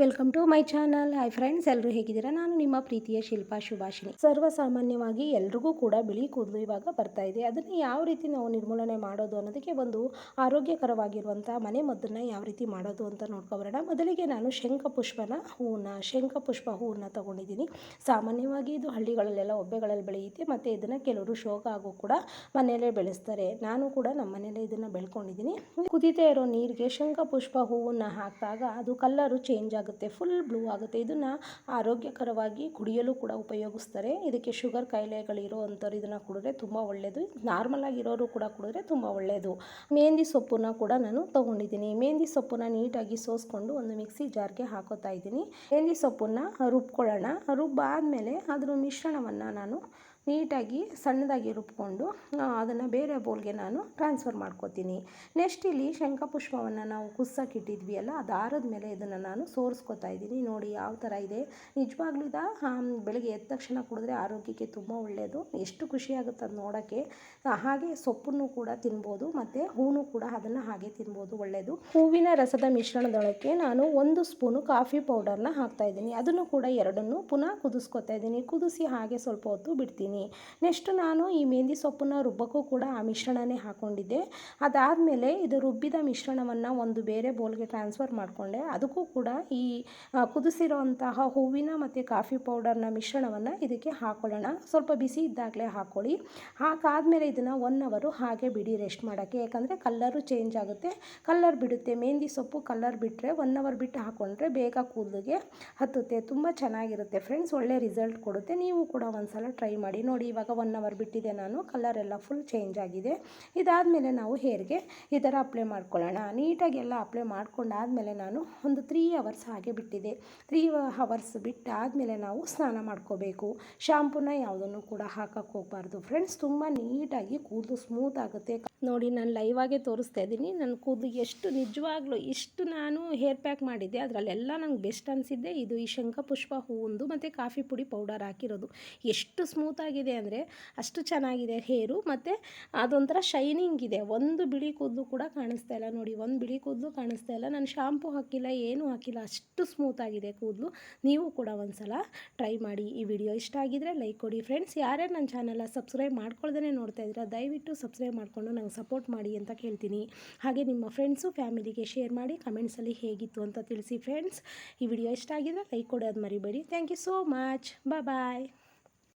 Welcome to my channel hi friends ಎಲ್ಲರೂ ಹೇಗಿದ್ದೀರಾ? ನಾನು ನಿಮ್ಮ ಪ್ರೀತಿಯ ಶಿಲ್ಪಾ ಶುಭಾಷಿಣಿ ಸರ್ವಸಾಮಾನ್ಯವಾಗಿ ಎಲ್ರಿಗೂ ಕೂಡ ಬಿಳಿ ಕೂದಲು ಇವಾಗ ಬರ್ತಾ ಇದೆ. ಅದನ್ನು ಯಾವ ರೀತಿ ನಾವು ನಿರ್ಮೂಲನೆ ಮಾಡೋದು ಅನ್ನೋದಕ್ಕೆ ಒಂದು ಆರೋಗ್ಯಕರವಾಗಿರುವಂಥ ಮನೆ ಮದ್ದನ್ನು ಯಾವ ರೀತಿ ಮಾಡೋದು ಅಂತ ನೋಡ್ಕೊಬರೋಣ. ಮೊದಲಿಗೆ ನಾನು ಶಂಖಪುಷ್ಪನ ಹೂವನ್ನ ಶಂಖಪುಷ್ಪ ಹೂವನ್ನ ತಗೊಂಡಿದ್ದೀನಿ. ಸಾಮಾನ್ಯವಾಗಿ ಇದು ಹಳ್ಳಿಗಳಲ್ಲೆಲ್ಲ ಒಬ್ಬೆಗಳಲ್ಲಿ ಬೆಳೆಯುತ್ತೆ. ಮತ್ತು ಇದನ್ನು ಕೆಲವರು ಶೋಕ ಆಗೋ ಕೂಡ ಮನೆಯಲ್ಲೇ ಬೆಳೆಸ್ತಾರೆ. ನಾನು ಕೂಡ ನಮ್ಮ ಮನೆಯಲ್ಲೇ ಇದನ್ನು ಬೆಳ್ಕೊಂಡಿದ್ದೀನಿ. ಕುದೀತಾ ಇರೋ ನೀರಿಗೆ ಶಂಖಪುಷ್ಪ ಹೂವನ್ನು ಹಾಕಿದಾಗ ಅದು ಕಲ್ಲರು ಚೇಂಜ್ ಆಗುತ್ತೆ ಫುಲ್ ಬ್ಲೂ ಆಗುತ್ತೆ. ಇದನ್ನು ಆರೋಗ್ಯಕರವಾಗಿ ಕುಡಿಯಲು ಕೂಡ ಉಪಯೋಗಿಸ್ತಾರೆ. ಇದಕ್ಕೆ ಶುಗರ್ ಕಾಯಿಲೆಗಳಿರೋ ಅಂಥವ್ರು ಇದನ್ನು ಕುಡಿದ್ರೆ ತುಂಬ ಒಳ್ಳೆಯದು ನಾರ್ಮಲ್ ಆಗಿರೋರು ಕೂಡ ಕುಡಿದ್ರೆ ತುಂಬ ಒಳ್ಳೆಯದು ಮೆಹಂದಿ ಸೊಪ್ಪನ್ನ ಕೂಡ ನಾನು ತೊಗೊಂಡಿದ್ದೀನಿ. ಮೆಹಂದಿ ಸೊಪ್ಪನ್ನ ನೀಟಾಗಿ ಸೋಸ್ಕೊಂಡು ಒಂದು ಮಿಕ್ಸಿ ಜಾರ್ಗೆ ಹಾಕೋತಾ ಇದ್ದೀನಿ. ಮೆಹಂದಿ ಸೊಪ್ಪನ್ನ ರುಬ್ಕೊಳ್ಳೋಣ. ರುಬ್ಬಾದಮೇಲೆ ಅದರ ಮಿಶ್ರಣವನ್ನು ನಾನು ನೀಟಾಗಿ ಸಣ್ಣದಾಗಿ ರುಬ್ಕೊಂಡು ಅದನ್ನು ಬೇರೆ ಬೌಲ್ಗೆ ನಾನು ಟ್ರಾನ್ಸ್ಫರ್ ಮಾಡ್ಕೋತೀನಿ. ನೆಕ್ಸ್ಟ್ ಇಲ್ಲಿ ಶಂಖಪುಷ್ಪವನ್ನು ನಾವು ಕುಸ್ಸಕ್ಕಿಟ್ಟಿದ್ವಿ ಅಲ್ಲ ಅದು ಆರದ ಮೇಲೆ ಇದನ್ನು ನಾನು ಸೋರಿಸ್ಕೊತಾ ಇದ್ದೀನಿ. ನೋಡಿ ಯಾವ ಥರ ಇದೆ. ನಿಜವಾಗ್ಲೂ ಇದ ಬೆಳಗ್ಗೆ ಎದ್ದ ತಕ್ಷಣ ಕುಡಿದ್ರೆ ಆರೋಗ್ಯಕ್ಕೆ ತುಂಬ ಒಳ್ಳೆಯದು ಎಷ್ಟು ಖುಷಿಯಾಗುತ್ತೆ ಅದು ನೋಡೋಕ್ಕೆ. ಹಾಗೆ ಸೊಪ್ಪನ್ನು ಕೂಡ ತಿನ್ಬೋದು, ಮತ್ತು ಹೂವು ಕೂಡ ಅದನ್ನು ಹಾಗೆ ತಿನ್ಬೋದು ಒಳ್ಳೆಯದು ಹೂವಿನ ರಸದ ಮಿಶ್ರಣದೊಳಕ್ಕೆ ನಾನು ಒಂದು ಸ್ಪೂನು ಕಾಫಿ ಪೌಡರ್ನ ಹಾಕ್ತಾ ಇದ್ದೀನಿ. ಅದನ್ನು ಕೂಡ ಎರಡನ್ನು ಪುನಃ ಕುದಿಸ್ಕೊತಾ ಇದ್ದೀನಿ. ಕುದಿಸಿ ಹಾಗೆ ಸ್ವಲ್ಪ ಹೊತ್ತು ಬಿಡ್ತೀನಿ. ನೆಕ್ಸ್ಟ್ ನಾನು ಈ ಮೆಹಂದಿ ಸೊಪ್ಪನ್ನ ರುಬ್ಬಕ್ಕೂ ಕೂಡ ಆ ಮಿಶ್ರಣನೇ ಹಾಕ್ಕೊಂಡಿದ್ದೆ ಅದಾದಮೇಲೆ ಇದು ರುಬ್ಬಿದ ಮಿಶ್ರಣವನ್ನು ಒಂದು ಬೇರೆ ಬೌಲ್ಗೆ ಟ್ರಾನ್ಸ್ಫರ್ ಮಾಡಿಕೊಂಡೆ. ಅದಕ್ಕೂ ಕೂಡ ಈ ಕುದಿಸಿರೋಂತಹ ಹೂವಿನ ಮತ್ತು ಕಾಫಿ ಪೌಡರ್ನ ಮಿಶ್ರಣವನ್ನು ಇದಕ್ಕೆ ಹಾಕೊಳ್ಳೋಣ. ಸ್ವಲ್ಪ ಬಿಸಿ ಇದ್ದಾಗಲೇ ಹಾಕ್ಕೊಳ್ಳಿ ಹಾಕಾದಮೇಲೆ ಇದನ್ನು ಒನ್ ಅವರು ಹಾಗೆ ಬಿಡಿ ರೆಸ್ಟ್ ಮಾಡೋಕ್ಕೆ. ಯಾಕಂದರೆ ಕಲ್ಲರು ಚೇಂಜ್ ಆಗುತ್ತೆ. ಕಲ್ಲರ್ ಬಿಡುತ್ತೆ. ಮೆಹಂದಿ ಸೊಪ್ಪು ಕಲ್ಲರ್ ಬಿಟ್ಟರೆ ಒನ್ ಅವರ್ ಬಿಟ್ಟು ಹಾಕ್ಕೊಂಡ್ರೆ ಬೇಗ ಕೂದಲಿಗೆ ಹತ್ತುತ್ತೆ. ತುಂಬ ಚೆನ್ನಾಗಿರುತ್ತೆ. ಫ್ರೆಂಡ್ಸ್, ಒಳ್ಳೆ ರಿಸಲ್ಟ್ ಕೊಡುತ್ತೆ. ನೀವು ಕೂಡ ಒಂದು ಸಲ ಟ್ರೈ ಮಾಡಿ. ನೋಡಿ ಇವಾಗ ಒನ್ ಅವರ್ ಬಿಟ್ಟಿದೆ ನಾನು ಕಲರ್ ಎಲ್ಲ ಫುಲ್ ಚೇಂಜ್ ಆಗಿದೆ. ಇದಾದಮೇಲೆ ನಾವು ಹೇರ್ಗೆ ಈ ಥರ ಅಪ್ಲೈ ಮಾಡ್ಕೊಳ್ಳೋಣ. ನೀಟಾಗಿ ಎಲ್ಲ ಅಪ್ಲೈ ಮಾಡ್ಕೊಂಡಾದಮೇಲೆ ನಾನು ಒಂದು ತ್ರೀ ಅವರ್ಸ್ ಹಾಗೆ ಬಿಟ್ಟಿದೆ. ತ್ರೀ ಹವರ್ಸ್ ಬಿಟ್ಟಾದಮೇಲೆ ನಾವು ಸ್ನಾನ ಮಾಡ್ಕೋಬೇಕು. ಶಾಂಪೂನ ಯಾವುದನ್ನು ಕೂಡ ಹಾಕಕ್ಕೆ ಹೋಗಬಾರ್ದು. ಫ್ರೆಂಡ್ಸ್ ತುಂಬ ನೀಟಾಗಿ ಕೂದಲು ಸ್ಮೂತ್ ಆಗುತ್ತೆ. ನೋಡಿ, ನಾನು ಲೈವ್ ಆಗೇ ತೋರಿಸ್ತಾ ಇದ್ದೀನಿ. ನನ್ನ ಕೂದಲು ಎಷ್ಟು ನಿಜವಾಗ್ಲೂ ಇಷ್ಟು ನಾನು ಹೇರ್ ಪ್ಯಾಕ್ ಮಾಡಿದ್ದೆ. ಅದರಲ್ಲೆಲ್ಲ ನಂಗೆ ಬೆಸ್ಟ್ ಅನಿಸಿದ್ದೆ ಇದು ಈ ಶಂಖಪುಷ್ಪ ಹೂವೊಂದು ಮತ್ತು ಕಾಫಿ ಪುಡಿ ಪೌಡರ್ ಹಾಕಿರೋದು. ಎಷ್ಟು ಸ್ಮೂತ್ ಆಗಿದೆ ಅಂದರೆ ಅಷ್ಟು ಚೆನ್ನಾಗಿದೆ ಹೇರು, ಮತ್ತು ಅದೊಂಥರ ಶೈನಿಂಗ್ ಇದೆ. ಒಂದು ಬಿಳಿ ಕೂದಲು ಕೂಡ ಕಾಣಿಸ್ತಾ ಇಲ್ಲ ನೋಡಿ, ಒಂದು ಬಿಳಿ ಕೂದಲು ಕಾಣಿಸ್ತಾ ಇಲ್ಲ. ನಾನು ಶಾಂಪು ಹಾಕಿಲ್ಲ, ಏನೂ ಹಾಕಿಲ್ಲ, ಅಷ್ಟು ಸ್ಮೂತ್ ಆಗಿದೆ ಕೂದಲು. ನೀವು ಕೂಡ ಒಂದು ಸಲ ಟ್ರೈ ಮಾಡಿ ಈ ವಿಡಿಯೋ ಇಷ್ಟ ಆಗಿದ್ರೆ ಲೈಕ್ ಕೊಡಿ. ಫ್ರೆಂಡ್ಸ್ ಯಾರ್ಯಾರು ನನ್ನ ಚಾನಲ್ ಸಬ್ಸ್ಕ್ರೈಬ್ ಮಾಡ್ಕೊಳ್ದೇ ನೋಡ್ತಾ ಇದ್ದೀರಾ, ದಯವಿಟ್ಟು ಸಬ್ಸ್ಕ್ರೈಬ್ ಮಾಡಿಕೊಂಡು ನಂಗೆ ಸಪೋರ್ಟ್ ಮಾಡಿ ಅಂತ ಕೇಳ್ತೀನಿ. ಹಾಗೆ ನಿಮ್ಮ ಫ್ರೆಂಡ್ಸು ಫ್ಯಾಮಿಲಿಗೆ ಶೇರ್ ಮಾಡಿ ಕಮೆಂಟ್ಸಲ್ಲಿ ಹೇಗಿತ್ತು ಅಂತ ತಿಳಿಸಿ. ಫ್ರೆಂಡ್ಸ್ ಈ ವಿಡಿಯೋ ಇಷ್ಟ ಆಗಿದ್ರೆ ಲೈಕ್ ಕೊಡೋದು ಮರಿಬೇಡಿ thank you so much bye